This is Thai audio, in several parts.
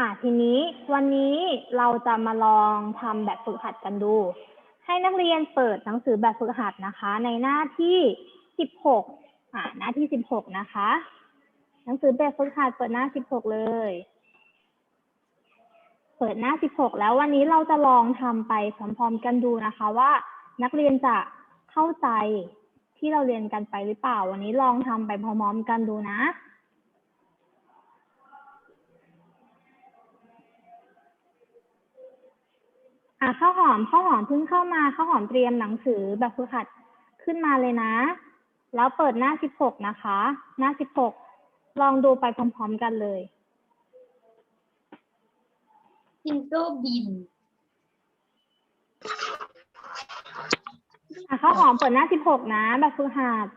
อะทีนี้วันนี้เราจะมาลองทำแบบฝึกหัดกันดู ให้นักเรียนเปิดหนังสือแบบฝึกหัดนะคะ ในหน้าที่สิบหกอ่าหน้าที่สิบหกนะคะ หนังสือแบบฝึกหัดเปิดหน้าสิบหกเลย เปิดหน้าสิบหกแล้ววันนี้เราจะลองทำไปพร้อมๆกันดูนะคะ ว่านักเรียนจะเข้าใจที่เราเรียนกันไปหรือเปล่า วันนี้ลองทำไปพร้อมๆกันดูนะ อะข้าวหอมข้าวหอมเพิ่งเข้ามาข้าวหอมเตรียมหนังสือแบบฝึกหัดขึ้นมาเลยนะ แล้วเปิดหน้า16นะคะ หน้า16ลองดูไปพร้อมๆกันเลยจิงโจ้บินอะข้าวหอมเปิดหน้า16นะ แบบฝึกหัด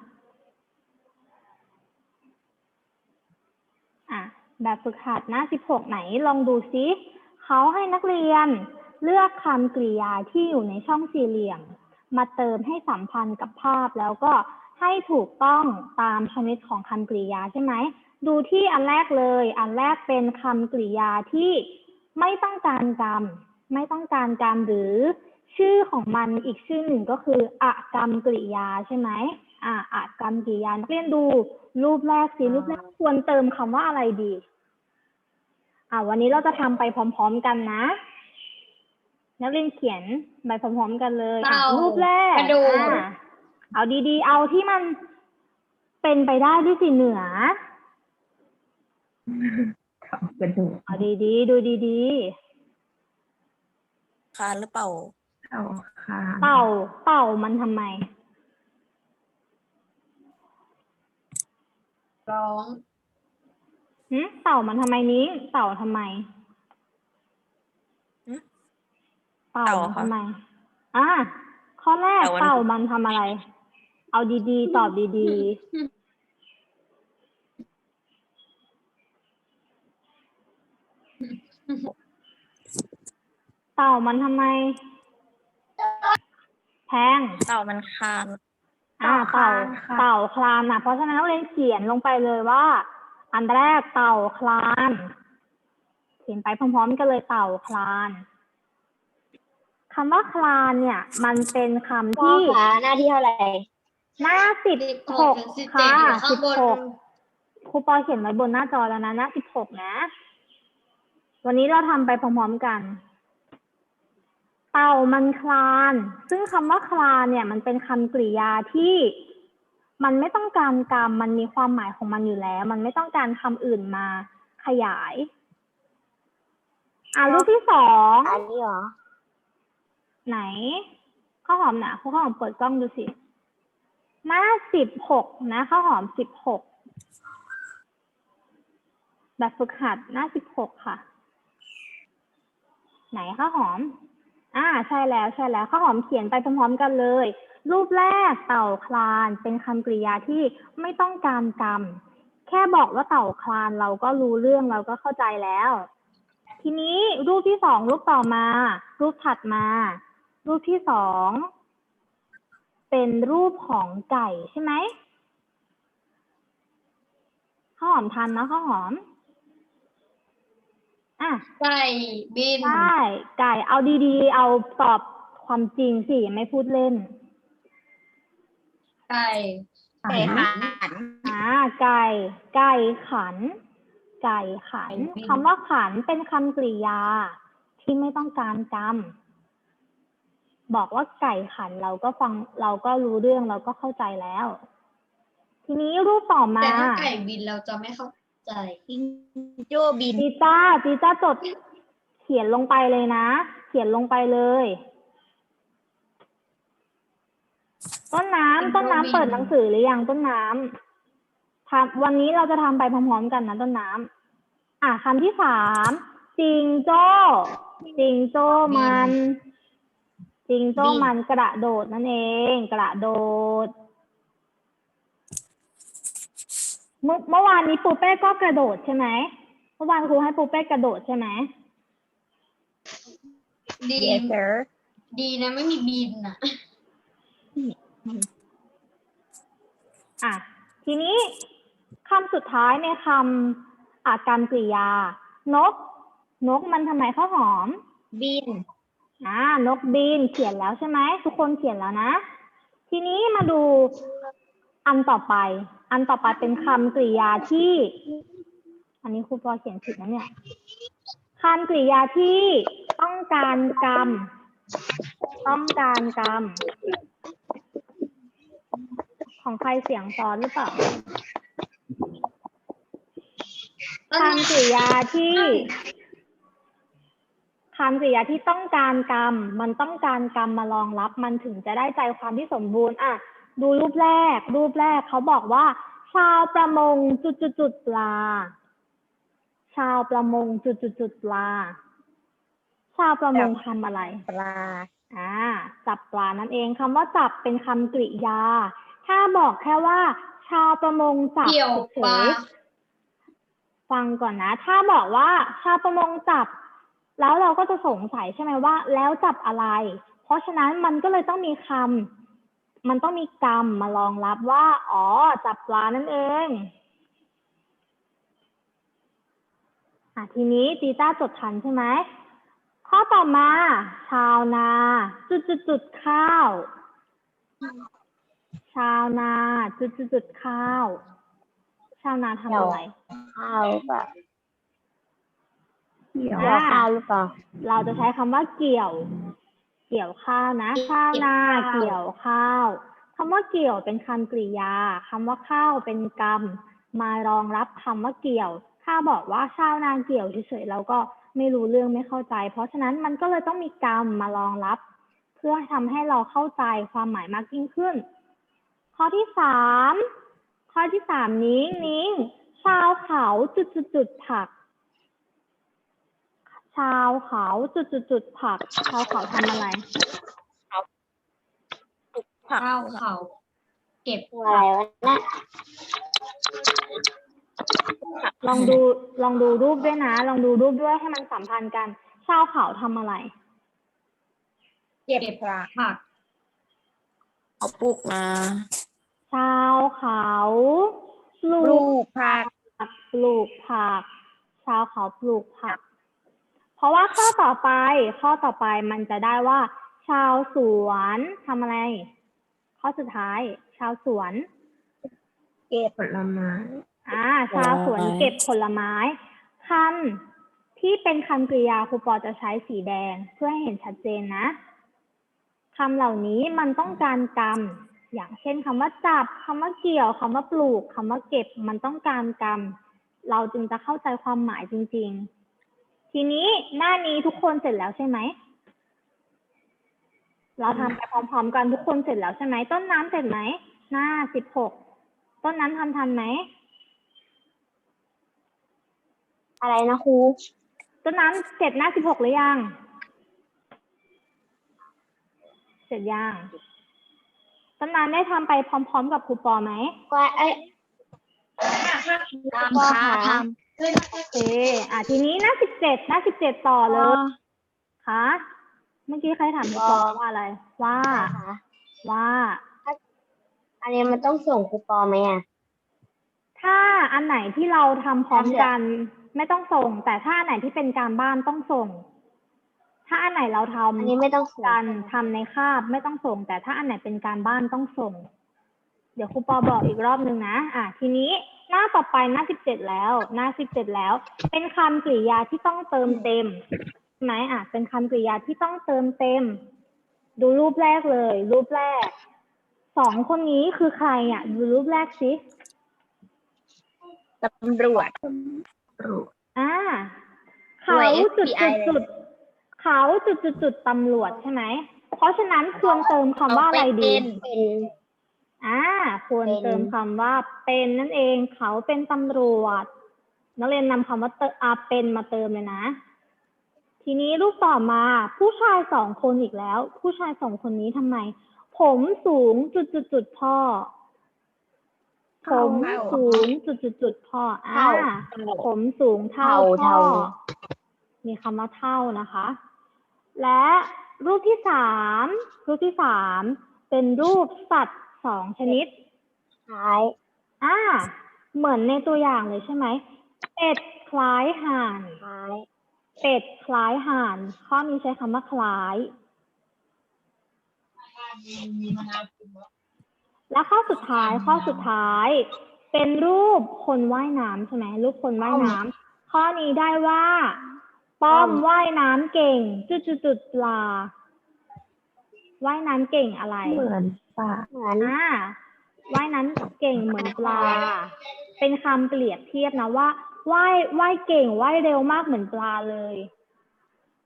อะแบบฝึกหัดหน้า16ไหนลองดูซิเขาให้นักเรียน เลือกคำกริยาที่อยู่ในช่องสี่เหลี่ยม มาเติมให้สัมพันธ์กับภาพ แล้วก็ให้ถูกต้องตามชนิดของคำกริยาใช่ไหม ดูที่อันแรกเลย อันแรกเป็นคำกริยาที่ไม่ต้องการกรรม ไม่ต้องการกรรมหรือชื่อของมันอีกชื่อหนึ่งก็คืออะกรรมกริยาใช่ไหมอ่าอะกรรมกริยานักเรียนดูรูปแรกสิรูปแรกควรเติมคำว่าอะไรดี อ่าวันนี้เราจะทำไปพร้อม ๆ กันนะ นักเรียนเขียนไปพร้อมๆกันเลยอะเต่ารูปแรกกระโดดอะเอาดีๆ เอาที่มันเป็นไปได้ด้วยสิเหนือ เขากระดูกเอาดีๆ ดูดีคานหรือเปล่า เข้าคางๆเต่า เต่ามันทำไม ร้อง หึเต่ามันทำไมนี้เต่าทำไม หึ เต่าเต่ามันค่ะทำไม อ่า ข้อแรกเต่ามันเต่ามันทำอะไร เอาดีๆ ตอบดีๆ เต่ามันทำไม แพง เต่ามันคาน อ่า เต่า เต่าคลานนะเพราะฉะนั้นเราเรียนเขียนลงไปเลยว่า อันแรกเต่าคลาน เขียนไปพร้อมๆกันเลยเต่าคลาน คำว่าคลานเนี่ย มันเป็นคำพ่อที่ขาหน้าที่เท่าไหร่หน้าสิบหกสิบเจ็ค่ะดอยู่ข้าสิงบบนหกครูปอเขียนไว้บนหน้าจอแล้วนะหน้าสิบหกนะ วันนี้เราทำไปพร้อมๆกัน เต่ามันคลาน ซึ่งคำว่าคลานเนี่ย มันเป็นคำกริยาที่มันไม่ต้องการกรรม มันมีความหมายของมันอยู่แล้ว มันไม่ต้องการคำอื่นมาขยาย อ่ารูปที่สองอันนี้เหรอ ไหนข้าวหอมนะข้าวหอมเปิดกล้องดูสิหน้าสิบหกนะข้าวหอมสิบหกแบบฝึกหัดหน้าสิบหกค่ะ ไหนข้าวหอม อ่า ใช่แล้วใช่แล้วข้าวหอมเขียนไปพร้อมๆกันเลย รูปแรกเต่าคลานเป็นคำกริยาที่ไม่ต้องการกรรมแค่บอกว่าเต่าคลานเราก็รู้เรื่องเราก็เข้าใจแล้ว ทีนี้รูปที่สองรูปต่อมา รูปถัดมา รูปที่สอง เป็นรูปของไก่ใช่ไหมข้าวหอมทันนะข้าวหอม อะ ไก่บิน ใช่ ไก่เอาดีๆ เอาตอบความจริงสิ ไม่พูดเล่น ไก่ ไก่ขัน อ่า ไก่ ไก่ขัน ไก่ขันไก่วิ่งคำว่าขันเป็นคำกริยาที่ไม่ต้องการกรรม บอกว่าไก่ขันเราก็ฟังเราก็รู้เรื่องเราก็เข้าใจแล้ว ทีนี้รูปต่อมาแต่ถ้าไก่บินเราจะไม่เข้าใจจิงโจ้บินจีจ้าจีจ้าจดเขียนลงไปเลยนะ เขียนลงไปเลย ต้นน้ำต้นน้ำเปิดหนังสือหรือยังต้นน้ำทำวันนี้เราจะทำไปพร้อมๆกันนะต้นน้ำอะคำที่สามจิงโจ้จิงโจ้มัน จิงโจ้มันกระโดดนั่นเอง กระโดด เมื่อเมื่อวานนี้ปูเป้ก็กระโดดใช่ไหมเมื่อวานครูให้ปูเป้กระโดดใช่ไหมดี yes sir ดีนะไม่มีบินอะ อะ ทีนี้คำสุดท้ายในคำอาการกริยา นก นกมันทำไมข้าวหอม บิน อ่านกบินเขียนแล้วใช่ไหมทุกคนเขียนแล้วนะ ทีนี้มาดูอันต่อไป อันต่อไปเป็นคำกริยาที่ อันนี้ครูปอเขียนผิดนะเนี่ยคำกริยาที่ต้องการกรรม ต้องการกรรม ของใครเสียงซ้อนหรือเปล่าคำกริยาที่ คำกริยาที่ต้องการกรรม มันต้องการกรรมมารองรับ มันถึงจะได้ใจความที่สมบูรณ์อะดูรูปแรก รูปแรกเขาบอกว่า ชาวประมงจุดจุดจุดๆๆปลา ชาวประมงจุดจุดจุดๆๆปลา ชาวประมงทำอะไร ปลาอ่าจับปลานั่นเองคำว่าจับเป็นคำกริยา ถ้าบอกแค่ว่า ชาวประมงจับเกี่ยวเฉปลายๆฟังก่อนนะ ถ้าบอกว่า ชาวประมงจับ แล้วเราก็จะสงสัยใช่ไหมว่า แล้วจับอะไร เพราะฉะนั้นมันก็เลยต้องมีคำมันต้องมีกรรมมารองรับว่า อ๋อ จับปลานั่นเองอะทีนี้จีต้าจดทันใช่ไหมข้อต่อมา ชาวนา จุดจุดจุดข้าว ชาวนา จุดจุดจุดข้าว ชาวนาทำอะไรข้าวหรือ เปล่าเกี่ยวอ่าข้าวหรือเปล่า เราจะใช้คำว่าเกี่ยว เกี่ยวข้าวนะชาวนาเกี่ยวข้าวเกี่ยวข้าวคำว่าเกี่ยวเป็นคำกริยาคำว่าข้าวเป็นกรรม มารองรับคำว่าเกี่ยว ถ้าบอกว่าชาวนาเกี่ยวเฉยๆเราก็ไม่รู้เรื่องไม่เข้าใจ เพราะฉะนั้นมันก็เลยต้องมีกรรมมารองรับ เพื่อทำให้เราเข้าใจความหมายมากยิ่งขึ้น ข้อที่สามข้อที่สามนิ้งนิ้งชาวเขาจุดจุดจุดๆๆผัก ชาวเขาจุดจุดจุดๆๆผัก ชาวเขาทำอะไร ผักข้าวเขา เก็บอะไรวะนะลองดูลองดูรูปด้วยนะ ลองดูรูปด้วยให้มันสัมพันธ์กัน ชาวเขาทำอะไร เก็บเก็บผักผักเอาปลูกมาชาวเขาปลูปลูกกผักผักปลูกผัก ชาวเขาปลูกผักเพ ราะว่าข้อต่อไป ข้อต่อไปมันจะได้ว่า ชาวสวนทำอะไร ข้อสุดท้าย ชาวสวน เก็บผลไม้อ่าชาวสวนเก็บผลไม้คำที่เป็นคำกริยาครูปอจะใช้สีแดงเพื่อให้เห็นชัดเจนนะคำเหล่านี้มันต้องการกรรม อย่างเช่นคำว่าจับคำว่าเกี่ยวคำว่าปลูกคำว่าเก็บ มันต้องการกรรม เราจึงจะเข้าใจความหมายจริง ๆ ทีนี้หน้านี้ทุกคนเสร็จแล้วใช่ไหม เราทำไปพร้อมๆกันทุกคนเสร็จแล้วใช่ไหม ต้นน้ำเสร็จไหม หน้าสิบหก ต้นน้ำทำทันไหม อะไรนะครู ต้นน้ำเสร็จหน้าสิบหกหรือยัง เสร็จยัง ต้นน้ำได้ทำไปพร้อมๆกับครูปอไหมว่าเอ้ยทำว่าค่ะท โอเค อะทีนี้หน้าสิบเจ็ดหน้าสิบเจ็ดต่อำเลยคะเมื่อกี้ใครถามครูปอว่าอะไร ว่าค่ะว่า อันนี้มันต้องส่งคูปองไหมอะ ถ้าอันไหนที่เราทำพร้อมกัน ไม่ต้องส่ง แต่ถ้าอันไหนที่เป็นการบ้านต้องส่ง ถ้าอันไหนเราทำอันนี้ไม่ต้องส่งการทำในคาบไม่ต้องส่ง แต่ถ้าอันไหนเป็นการบ้านต้องส่ง เดี๋ยวครูปอบอกอีกรอบหนึ่งนะ อะทีนี้ หน้าต่อไปหน้าสิบเจ็ดแล้ว หน้าสิบเจ็ดแล้ว เป็นคำกริยาที่ต้องเติมเต็มใช่ไหมอะ เป็นคำกริยาที่ต้องเติมเต็ม ดูรูปแรกเลย รูปแรกสองคนนี้คือใครอะ ดูรูปแรกสิตำรวจปลูกอ่าหน่เขาวยจุด FBI จุดจุดเขาจุดจุดจุดตำรวจใช่ไหม เพราะฉะนั้นควรเติมคำว่าอะไรดีเป็นเป็น อ่าควรเป็นเติมคำว่าเป็นนั่นเองเขาเป็นตำรวจ นักเรียนนำคำว่าเติมอาเป็นมาเติมเลยนะ ทีนี้รูปต่อมา ผู้ชายสองคนอีกแล้ว ผู้ชายสองคนนี้ทำไม ผมสูงจุดจุดจุดพ่อ ผมสูงจุดจุดจุดพ่ออ่าผมสูงเท่าเท่าพ่อเท่ามีคำว่าเท่านะคะ และรูปที่สามรูปที่สามเป็นรูปสัตว์ สองชนิดท้ายอ่า เหมือนในตัวอย่างเลยใช่ไหมเป็ดคล้ายห่านท้าย เป็ดคล้ายห่าน ข้อนี้ใช้คำว่าคล้าย และข้อสุดท้ายข้อสุดท้าย เป็นรูปคนว่ายน้ำใช่ไหมรูปคนว่ายน้ำข้อนี้ได้ว่า ป้อมว่ายน้ำเก่ง จุดจุดจุดๆๆปลา ว่ายน้ำเก่งอะไร เหมือนป่าเหมือนอ่าว่ายน้ำเก่งเหมือนปลา เป็นคำเปรียบเทียบนะว่าว่ายว่ายเก่งว่ายเร็วมากเหมือนปลาเลย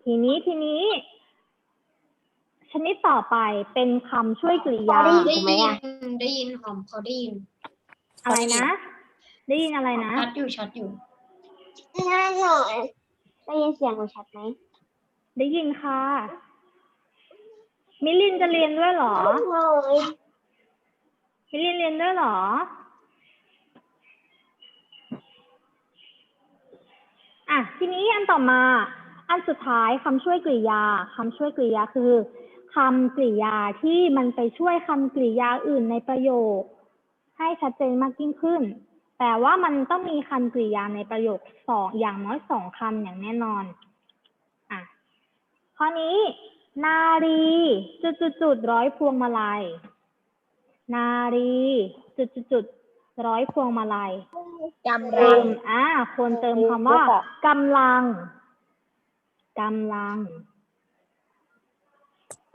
ทีนี้ทีนี้ ชนิดต่อไปเป็นคำช่วยกริยาได้ยินได้ยินหอมเขาได้ยิน อะไรนะ ได้ยินอะไรนะ ชัดอยู่ชัดอยู่น่าหน่อยได้ยินเสียงหนูชัดไหมได้ยินค่ะ มิลินจะเรียนด้วยเหรอหน่อยมิลินเรียนด้วยเหรอ อะ ทีนี้อันต่อมา อันสุดท้ายคำช่วยกริยาคำช่วยกริยาคือคำกริยาที่มันไปช่วยคำกริยาอื่นในประโยค ให้ชัดเจนมากยิ่งขึ้น แต่ว่ามันต้องมีคำกริยาในประโยคสองอย่างน้อยสองคำอย่างแน่นอน อะ ข้อนี้ นารีจุดจุดจุดๆๆร้อยพวงมาลัย นารีจุดจุดจุดๆๆร้อยพวงมาลัยจำเติรังมอ่าควรเติมคำว่ากำลังกำลัง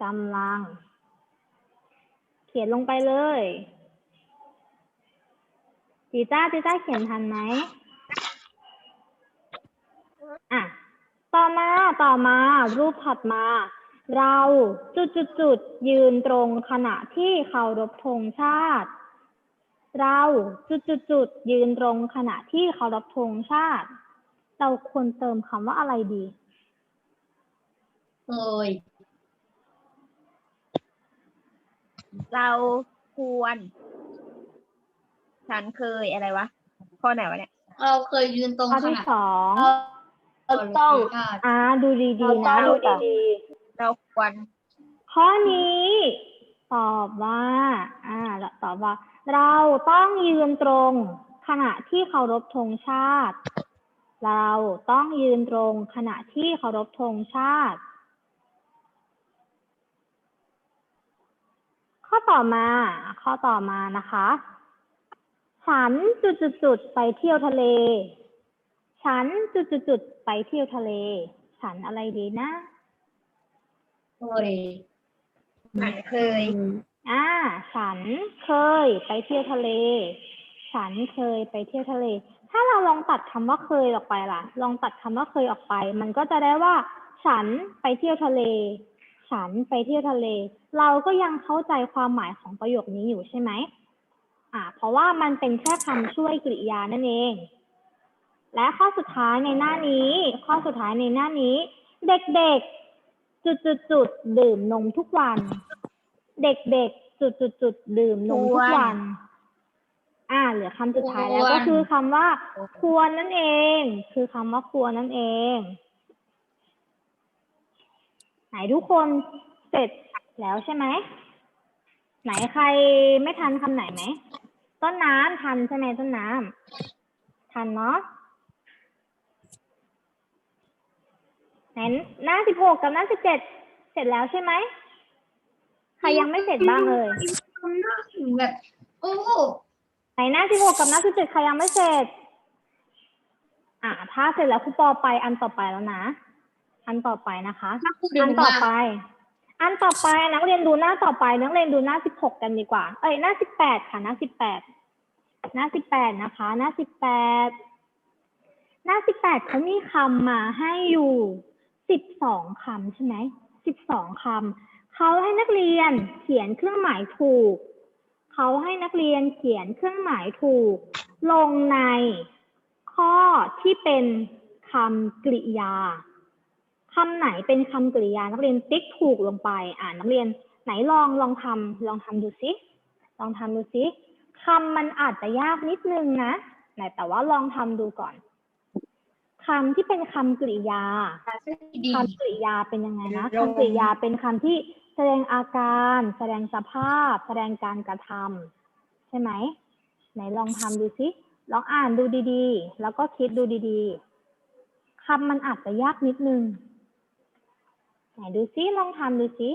กำลัง เขียนลงไปเลยจีจ้าจีจ้าเขียนทันไหมอะต่อมาต่อมา รูปถัดมา เราจุดจุดจุดๆๆยืนตรงขณะที่เคารพธงชาติ เราจุดจุดจุดๆๆยืนตรงขณะที่เคารพธงชาติ เราควรเติมคำว่าอะไรดีเคยเราควร ฉันเคยอะไรวะ ข้อไหนวะเนี่ย เราเคยยืนตรงข้อขที่ณะสองเราต้อง อ่าดูดีๆนะเราดูต้องดี เราควร ข้อนี้ตอบว่า อ่าแล้วตอบว่า เราต้องยืนตรง ขณะที่เคารพธงชาติ เราต้องยืนตรง ขณะที่เคารพธงชาติ ข้อต่อมา ข้อต่อมานะคะ ฉันจุดๆๆไปเที่ยวทะเล ฉันจุดๆๆไปเที่ยวทะเล ฉันอะไรดีนะ เคยฉันเคย อ่า ฉันเคยไปเที่ยวทะเล ฉันเคยไปเที่ยวทะเล ถ้าเราลองตัดคำว่าเคยออกไปล่ะ ลองตัดคำว่าเคยออกไป มันก็จะได้ว่า ฉันไปเที่ยวทะเล ฉันไปเที่ยวทะเล เราก็ยังเข้าใจความหมายของประโยคนี้อยู่ใช่ไหม อ่า เพราะว่ามันเป็นแค่คำช่วยกริยานั่นเอง และข้อสุดท้ายในหน้านี้ ข้อสุดท้ายในหน้านี้ เด็กๆ จุดๆๆดื่มนมทุกวัน เด็กๆจุดๆๆดื่มนมทุกวัน อ่าเหลือคำสุดท้ายแล้วก็คือคำว่า ควรนั่นเอง คือคำว่าควรนั่นเอง ไหนทุกคนเสร็จแล้วใช่ไหมไหนใครไม่ทันคำไหนไหมต้นน้ำทันใช่ไหมต้นน้ำทันเนาะ ไหนหน้าสิบหกกับหน้าสิบเจ็ดเสร็จแล้วใช่ไหมใครยังไม่เสร็จบ้างเลยถึงแบบโอ้โหไหนหน้าสิบหกกับหน้าสิบเจ็ดใครยังไม่เสร็จ อ่าถ้าเสร็จแล้วครูปอไปอันต่อไปแล้วนะ อันต่อไปนะคะอันต่อไป อันต่อไปนักเรียนดูหน้าต่อไปนักเรียนดูหน้าสิบหกกันดีกว่า เอ้ยหน้าสิบแปดค่ะหน้าสิบแปดหน้าสิบแปดนะคะ หน้าสิบแปดหน้าสิบแปดเขามีคำมาให้อยู่ สิบสองคำใช่ไหมสิบสองคำเขาให้นักเรียนเขียนเครื่องหมายถูก เขาให้นักเรียนเขียนเครื่องหมายถูก ลงในข้อที่เป็นคำกริยาคำไหนเป็นคำกริยานักเรียนติ๊กถูกลงไป อ่านนักเรียนไหนลองลองทำลองทำดูซิลองทำดูซิคำมันอาจจะยากนิดนึงนะแต่ว่าลองทำดูก่อน คำที่เป็นคำกริยาดีคำกริยาเป็นยังไงนะคำกริยาเป็นคำที่แสดงอาการ แสดงสภาพ แสดงการกระทำใช่ไหมไหนลองทำดูซิลองอ่านดูดีๆ แล้วก็คิดดูดีๆคำมันอาจจะยากนิดนึงไหนดูซิลองทำดูซิ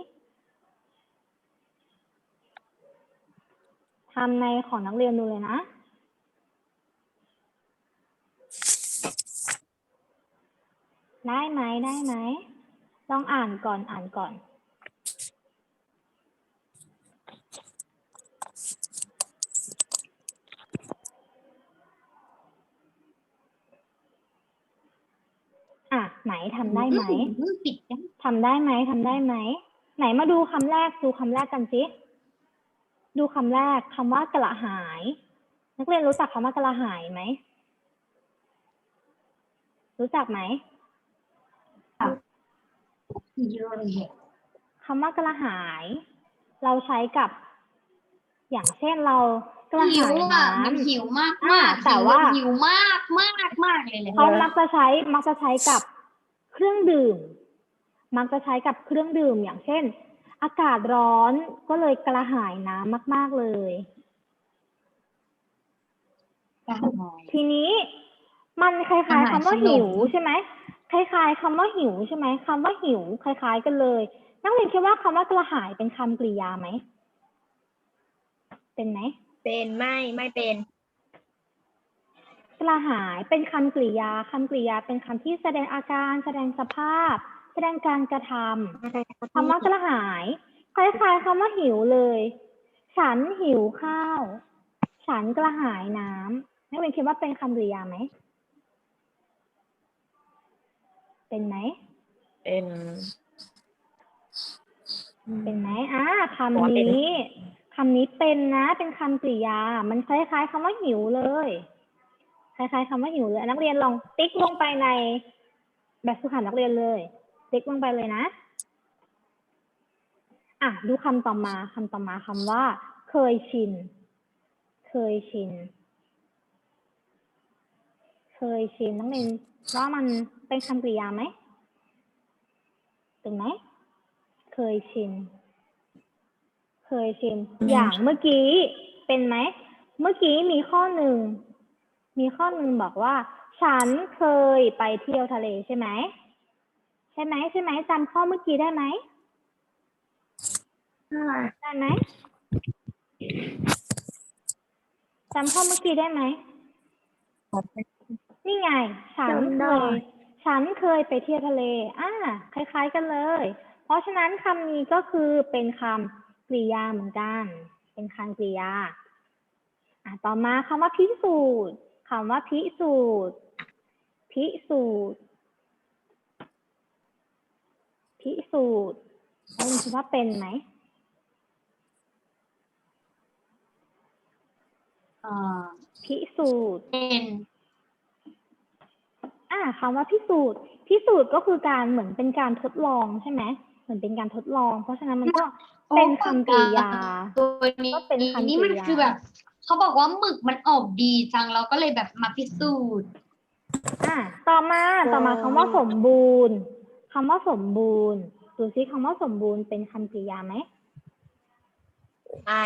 ทำในของนักเรียนดูเลยนะ ได้ไหมได้ไหมลองอ่านก่อนอ่านก่อน อะไหนทำได้ไหมปิดทำได้ไหมทำได้ไหม ไหนมาดูคำแรกดูคำแรกกันสิดูคำแรกคำว่ากระหาย นักเรียนรู้จักคำว่ากระหายไหม รู้จักไหม คำว่ากระหาย เราใช้กับ อย่างเช่นเรากระหิหาวยอะน้มันหิวมากอ่ามากแต่ว่า หิวมากมากมากเลยแหละำเขามักจะใช้มักจะใช้กับเครื่องดื่ม มักจะใช้กับเครื่องดื่มอย่างเช่น อากาศร้อนก็เลยกระหายน้ำมาก ๆเลยทีนี้มันคล้ายๆคำว่าหิวใช่ไหม คล้ายๆคำว่าหิวใช่ไหมคำว่าหิว คล้าย ๆ กันเลยนักเรียนคิดว่าคำว่ากระหายเป็นคำกริยาไหมเป็นไหมเป็นไม่ไม่เป็น กระหายเป็นคำกริยาคำกริยาเป็นคำที่แสดงอาการแสดงสภาพ แสดงการกระทำคำว่ากระหาย คล้าย ๆคำว่าหิวเลย ฉันหิวข้าว ฉันกระหายน้ำนักเรียนคิดว่าเป็นคำกริยาไหม เป็นไหม เป็น เป็นไหมอ่าบอกว่าคำเป็นนี้คำนี้เป็นนะ เป็นคำกริยา มันคล้ายๆคำว่าหิวเลย คล้ายๆคำว่าหิวเลย นักเรียนลองติ๊กลงไปใน แบบฝึกหัดนักเรียนเลย ติ๊กลงไปเลยนะ อะ ดูคำต่อมาคำต่อมาคำว่า เคยชิน เคยชิน เคยชินนักเรียน ว่ามันเป็นคำกริยาไหม เป็นไหม เคยชิน เคยชิน อย่างเมื่อกี้ เป็นไหม เมื่อกี้มีข้อหนึ่ง มีข้อหนึ่งบอกว่า ฉันเคยไปเที่ยวทะเลใช่ไหม ใช่ไหมใช่ไหมจำข้อเมื่อกี้ได้ไหม ได้ไหมจำข้อเมื่อกี้ได้ไหม นี่ไงฉันจำเคได้ยฉันเคยไปเที่ยวทะเล อ่า คล้าย ๆ กันเลย เพราะฉะนั้นคำนี้ก็คือเป็นคำกริยาเหมือนกัน เป็นคำกริยา อะต่อมาคำว่าพิสูจน์คำว่าพิสูจน์ พิสูจน์ พิสูจน์แล้วคุณคิดว่าเป็นไหมอ่าพิสูจน์เป็น อ่าคำว่าพิสูจน์ พิสูจน์ก็คือการเหมือนเป็นการทดลองใช่ไหมเหมือนเป็นการทดลอง เพราะฉะนั้นมันก็เป็นคำกริยาตัวนี้ก็เป็นคำกริยานี่มันคือแบบเขาบอกว่าหมึกมันออกดีจังเราก็เลยแบบมาพิสูจน์อ่าต่อมาต่อมาคำว่าสมบูรณ์คำว่าสมบูรณ์ดูซิคำว่าสมบูรณ์เป็นคำกริยาไหมไม่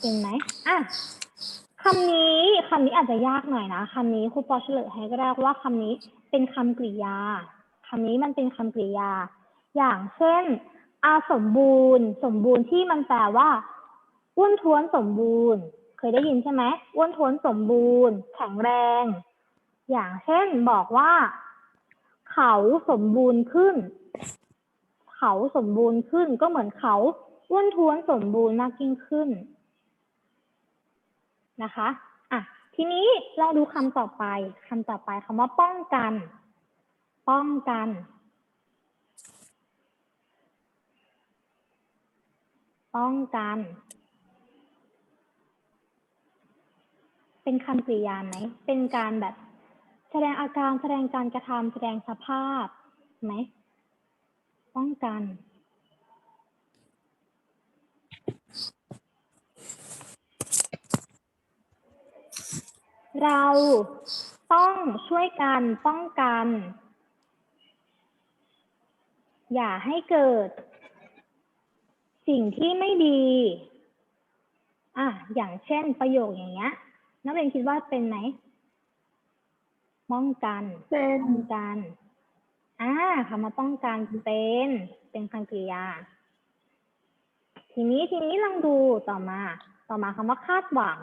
เป็นไหมอะคำนี้คำนี้อาจจะยากหน่อยนะคำนี้ครูปอเฉลยให้ก็ได้ว่าคำนี้เป็นคำกริยาคำนี้มันเป็นคำกริยา อย่างเช่น อาสมบูรณ์ สมบูรณ์ที่มันแปลว่าอ้วนท้วนสมบูรณ์ เคยได้ยินใช่ไหมอ้วนท้วนสมบูรณ์ แข็งแรง อย่างเช่นบอกว่า เขาสมบูรณ์ขึ้น เขาสมบูรณ์ขึ้นก็เหมือนเขาอ้วนท้วนสมบูรณ์มากยิ่งขึ้น นะคะอะทีนี้ลองดูคำต่อไปคำต่อไปคำว่าป้องกัน ป้องกัน ป้องกัน เป็นคำกริยาไหม เป็นการแบบแสดงอาการแสดงการกระทำแสดงสภาพไหม ป้องกัน เราต้องช่วยกันป้องกัน อย่าให้เกิด สิ่งที่ไม่ดีอะอย่างเช่นประโยคอย่างเงี้ย นักเรียนคิดว่าเป็นไหมป้องกันเป็นป้องกันอ่าคำว่าป้องกันเป็นเป็นคำกริยา ทีนี้ทีนี้ลองดูต่อมา ต่อมาคำว่าคาดหวัง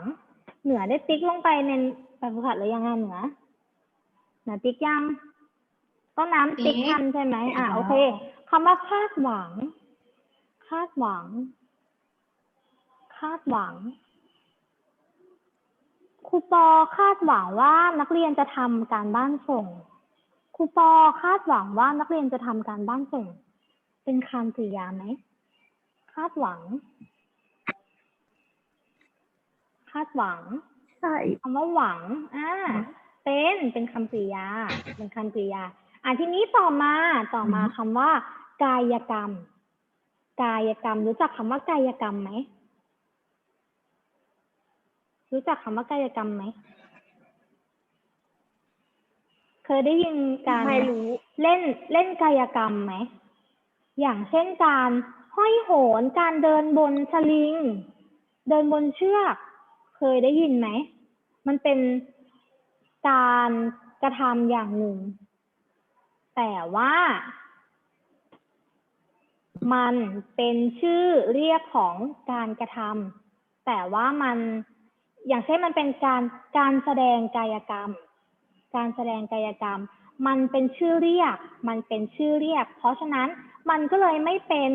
เหนือได้ติ๊กลงไปในแบบฝึกหัดหรือยังไงเหนือเหนือติ๊กยังต้นน้ำติ๊กทันใช่ไหมอ่าโอเคคำว่าคาดหวัง คาดหวัง คาดหวังครูปอคาดหวังว่านักเรียนจะทำการบ้านส่งครูปอคาดหวังว่านักเรียนจะทำการบ้านส่ง เป็นคำกริยาไหมคาดหวังคาดหวังใช่คำว่าหวังอ่าเป็นเป็นคำกริยา เป็นคำกริยา อะทีนี้ต่อมาต่อมาคำว่า กายกรรม กายกรรม รู้จักคำว่ากายกรรมไหมรู้จักคำว่ากายกรรมไหมเคยได้ยินการไม่รู้เล่นเล่นกายกรรมไหม อย่างเช่นการห้อยโหนการเดินบนสลิง เดินบนเชือก เคยได้ยินไหม มันเป็นการกระทำอย่างหนึ่ง แต่ว่า มันเป็นชื่อเรียกของการกระทำแต่ว่ามันอย่างเช่นมันเป็นการการแสดงกายกรรม การแสดงกายกรรม มันเป็นชื่อเรียก มันเป็นชื่อเรียก เพราะฉะนั้นมันก็เลยไม่เป็น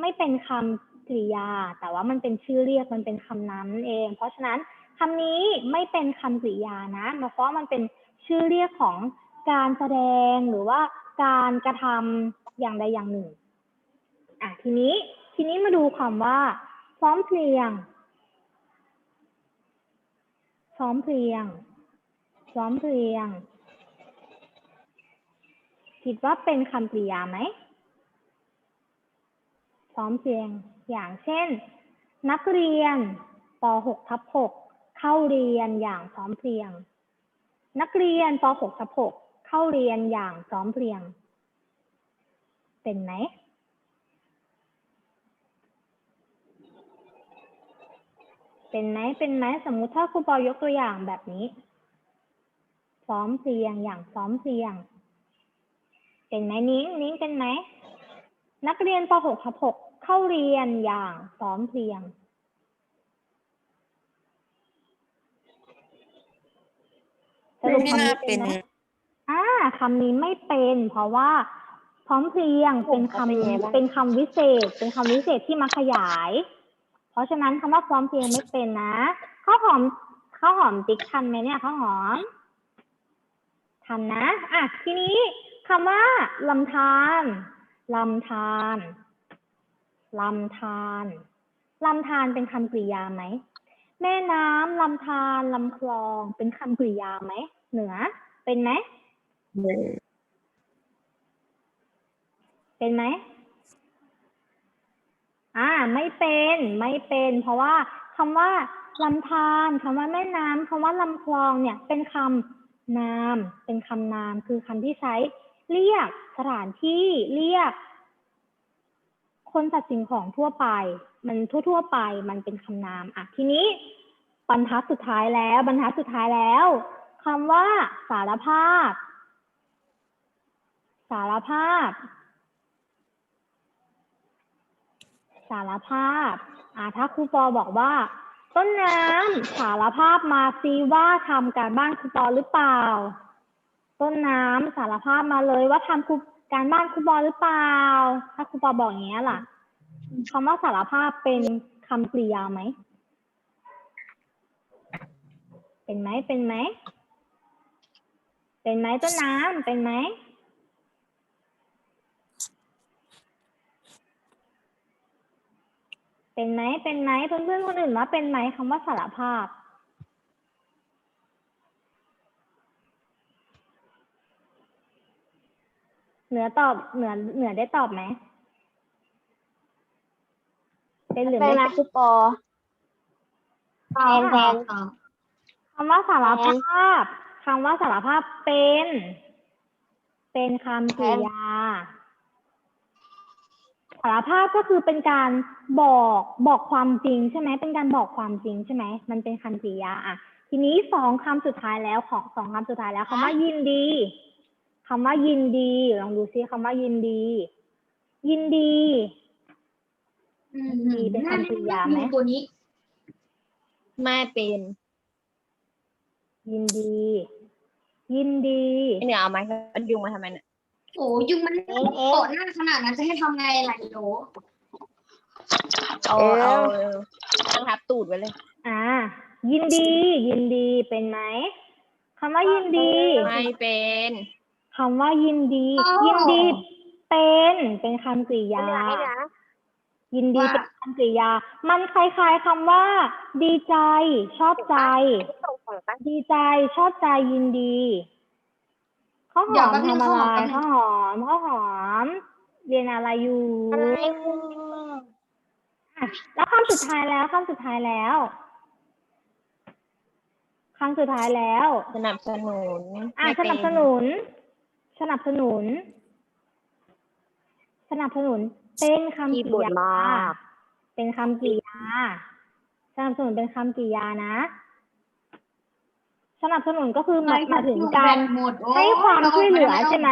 ไม่เป็นคำ กริยา แต่ว่ามันเป็นชื่อเรียกมันเป็นคำนามนั่นเอง เพราะฉะนั้นคำนี้ไม่เป็นคำกริยานะเพราะมันเป็นชื่อเรียกของการแสดงหรือว่าการกระทำอย่างใดอย่างหนึ่งอะทีนี้ทีนี้มาดูคำว่า พร้อมเพรียง พร้อมเพรียง พร้อมเพรียง คิดว่าเป็นคำกริยาไหมพร้อมเพรียง อย่างเช่น นักเรียนป .6 ทับ6เข้าเรียนอย่างพร้อมเพรียง นักเรียนป .6 ทับ6เข้าเรียนอย่างพร้อมเพรียง เป็นไหมเป็นไหมเป็นไหมสมมุติถ้าครูปอยกตัวอย่างแบบนี้ พร้อมเพรียงอย่างพร้อมเพรียง เป็นไหมนิ้งนิ้งเป็นไหมนักเรียนป .6 ทับ6 เข้าเรียนอย่างพร้อมเพรียง สรุปไม่คำน่านี้เป็เป็นนไหมอ่าคำนี้ไม่เป็น เพราะว่าพร้อมเพรียงเป็นคเป็นไงบ้างำเป็นคำวิเศษ เป็นคำวิเศษที่มาขยาย เพราะฉะนั้นคำว่าพร้อมเพรียงไม่เป็นนะข้าวหอมข้าวหอมติ๊กทันไหมเนี่ยข้าวหอมทันนะอะทีนี้คำว่าลำธารลำธาร ลำธารลำธารเป็นคำกริยาไหม แม่น้ำลำธารลำคลองเป็นคำกริยาไหม เหนือ เป็นไหม เป็นไหม อ่า ไม่เป็น ไม่เป็น เพราะว่าคำว่าลำธารคำว่าแม่น้ำคำว่าลำคลองเนี่ย เป็นคำนาม เป็นคำนาม คือคำที่ใช้ เรียกสถานที่ เรียก คนสัตว์สิ่งของทั่วไป มันทั่ว ๆ ไปมันเป็นคำนามอะทีนี้บรรทัดสุดท้ายแล้วบรรทัดสุดท้ายแล้วคำว่า สารภาพ สารภาพ สารภาพอ่าถ้าครูปอบอกว่า ต้นน้ำสารภาพมาซีว่าทำการบ้านครูปอหรือเปล่า ต้นน้ำสารภาพมาเลยว่าทำครู การบ้านครูปอลหรือเปล่า ถ้าครูปอลบอกอย่างนี้ยล่ะคำว่าสารภาพเป็นคำกริยาไหม เป็นไหม เป็นไหม เป็นไหมต้นน้ำเป็นไหม เป็นไหม เป็นไหมเพื่อนๆคนอื่นว่าเป็นไหมคำว่าสารภาพ เหนือตอบเหนือเหนือได้ตอบไหมเป็นหรือเป็นไม่นะครูปอแทนแทนต่อคำว่าสารภาพคำว่าสารภาพเป็น เป็นคำกริยา สารภาพก็คือเป็นการบอกบอกความจริงใช่ไหมเป็นการบอกความจริงใช่ไหมมันเป็นคำกริยา อะ ทีนี้สองคำสุดท้ายแล้วของสองคำสุดท้ายแล้วคำว่ายินดี คำว่ายินดี ลองดูซิคำว่ายินดี ยินดีอืมมีเป็นคำกริยาไหมตัวนี้ไม่เป็น ยินดี ยินดีไอ้เหนือเอาไหมมันยุงมาทำไมเนี่ยโอ้ยุงมันโกรธหน้าขนาดนั้นจะให้ทำไงล่ะโหลเอาเออเอาตั้งทับตูดไว้เลย อ่า ยินดี ยินดีเป็นไหมคำว่ายินดี ไม่เป็น คำว่ายินดียินดีเป็นเป็นคำกริยา ยินดีเป็นคำกริยา มันคล้ายๆคำว่า ดีใจ ชอบใจดีใจชอบใจยินดีข้าวหเดี๋ยอวมแป๊บนึงทำอะไรข้าวหอมแป๊บนึง ข้าวหอมข้าวหอม เรียนอะไรอยู่อะแล้วคำสุดท้ายแล้วคำสุดท้ายแล้วคำสุดท้ายแล้ว สนับสนุนอะไม่สเป็นนับสนุน สนับสนุน สนับสนุน เป็นคำกริยา เป็นคำกริยา สนับสนุนเป็นคำกริยานะ สนับสนุนก็คือมามาถึงการให้ความช่วยเหลือใช่ไหม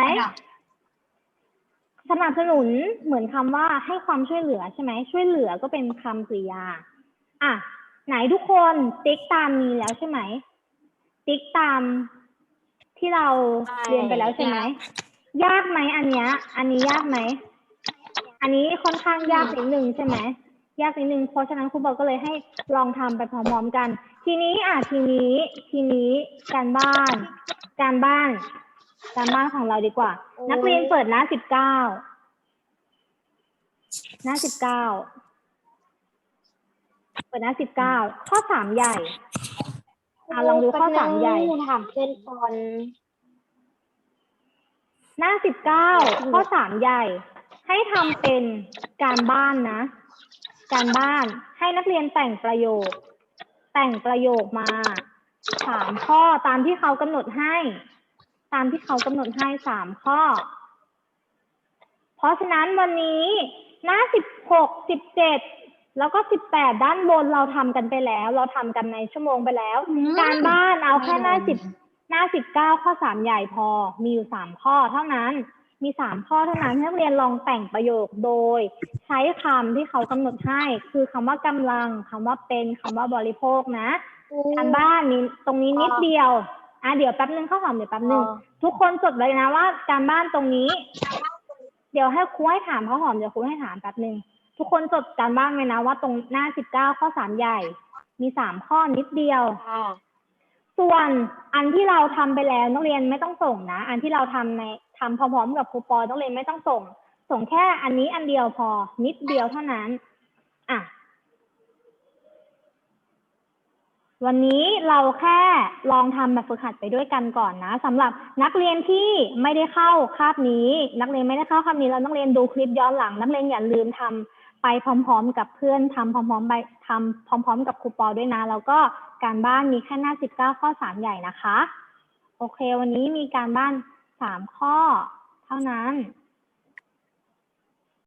สนับสนุนเหมือนคำว่าให้ความช่วยเหลือใช่ไหมช่วยเหลือก็เป็นคำกริยา อะ ไหนทุกคนติ๊กตามนี้แล้วใช่ไหมติ๊กตาม ที่เราเรียนไปแล้วใช่ไหมยากไหมอันเนี้ย อันนี้ยากไหมอันนี้ค่อนข้างยากนิดนึงใช่ไหมยากนิดนึงเพราะฉะนั้นครูบอกก็เลยให้ลองทำไปพร้อมๆกัน ทีนี้อะทีนี้ ทีนี้การบ้าน การบ้าน การบ้านของเราดีกว่า นักเรียนเปิดหน้าสิบเก้าหน้าสิบเก้าเปิดหน้าสิบเก้าข้อสามใหญ่ อะลองดูข้อสามใหญ่ถามเพื่อนก่อนหน้าสิบเก้าข้อสามใหญ่ ให้ทำเป็นการบ้านนะ การบ้านให้นักเรียนแต่งประโยค แต่งประโยคมาสามข้อตามที่เขากำหนดให้ ตามที่เขากำหนดให้สามข้อ เพราะฉะนั้นวันนี้หน้าสิบหกสิบเจ็ด แล้วก็สิบแปดด้านบนเราทำกันไปแล้ว เราทำกันในชั่วโมงไปแล้วอืมการบ้านเอาแค่หน้าอืมสิบหน้าสิบเก้าข้อสามใหญ่พอมีอยู่สามข้อเท่านั้น มีสามข้อเท่านั้นให้นักเรียนลองแต่งประโยคโดย ใช้คำที่เขากำหนดให้ คือคำว่ากำลังคำว่าเป็นคำว่าบริโภคนะการบ้านนี้ตรงนี้นิดเดียวอะเดี๋ยวแป๊บนึงข้าวหอมเดี๋ยวแป๊บนึงทุกคนจดเลยนะว่า การบ้านตรงนี้ เดี๋ยวให้ครูให้ถามข้าวหอมเดี๋ยวครูให้ถามแป๊บนึง ทุกคนจดการบ้านเลยนะว่าตรงหน้าสิบเก้าข้อสามใหญ่ มีสามข้อนิดเดียว ส่วนอันที่เราทำไปแล้วนักเรียนไม่ต้องส่งนะ อันที่เราทำในทำพร้อมๆกับครูปอนักเรียนไม่ต้องส่ง ส่งแค่อันนี้อันเดียวพอ นิดเดียวเท่านั้น อะ วันนี้เราแค่ลองทำแบบฝึกหัดไปด้วยกันก่อนนะสำหรับนักเรียนที่ไม่ได้เข้าคาบนี้ นักเรียนไม่ได้เข้าคาบนี้แล้วนักเรียนดูคลิปย้อนหลัง นักเรียนอย่าลืมทำ ไปพร้อมๆ กับเพื่อนทำพร้อมๆไปทำพร้อม ๆ กับครูปอด้วยนะ แล้วก็การบ้านมีแค่หน้าสิบเก้าข้อสามใหญ่นะคะ โอเค วันนี้มีการบ้านสามข้อ เท่านั้น